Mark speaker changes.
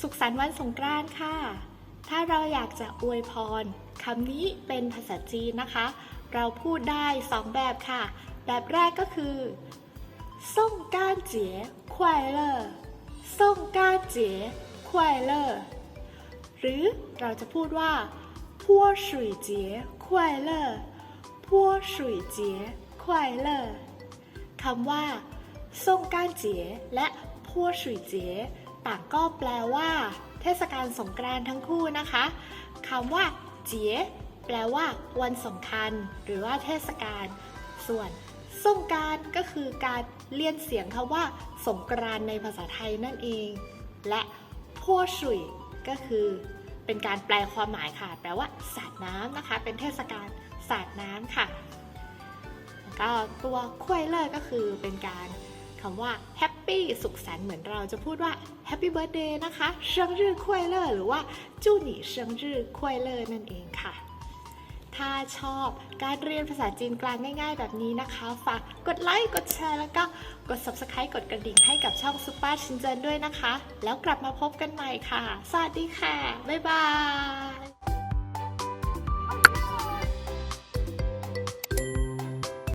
Speaker 1: สุขสันต์วันสงกรานต์ค่ะ ถ้าเราอยากจะอวยพรคำนี้เป็นภาษาจีนนะคะ เราพูดได้สองแบบค่ะ แบบแรกก็คือส่งการเจี๋ยควายเลอร์ส่งการเจี๋ยควายเลอร์หรือเราจะพูดว่าพัวสุยเจี๋ยควายเลอร์พัวสุยเจี๋ยควายเลอร์คำว่าส่งการเจี๋ยและพัวสุยเจี๋ย ต่างก็แปลว่า เทศกาลสงกรานต์ทั้งคู่นะคะคำว่า เจี๋ยแปลว่า วันสำคัญ หรือว่าเทศกาล ส่วนสงการก็คือการเลียนเสียงคำว่า สงกรานในภาษาไทยนั่นเอง และพัวสุยก็คือ เป็นการแปลความหมายค่ะ แปลว่าสาดน้ำนะคะ เป็นเทศกาลสาดน้ำค่ะ ก็ตัวควายเลอร์ก็คือเป็นการ คำว่าแฮปปี้สุขสันต์เหมือนเราจะพูดว่าแฮปปี้เบิร์ดเดย์นะคะเชิงรื่อควยเลอร์หรือว่าจูหนี่เชิงรื่อควยเลอร์นั่นเองค่ะ ถ้าชอบการเรียนภาษาจีนกลางง่าย ๆ แบบนี้นะคะ ฝากกดไลค์ กดแชร์ แล้วก็กด subscribe กดกระดิ่งให้กับช่องซุปเปอร์ชินเจนด้วยนะคะ แล้วกลับมาพบกันใหม่ค่ะ สวัสดีค่ะ บ๊ายบาย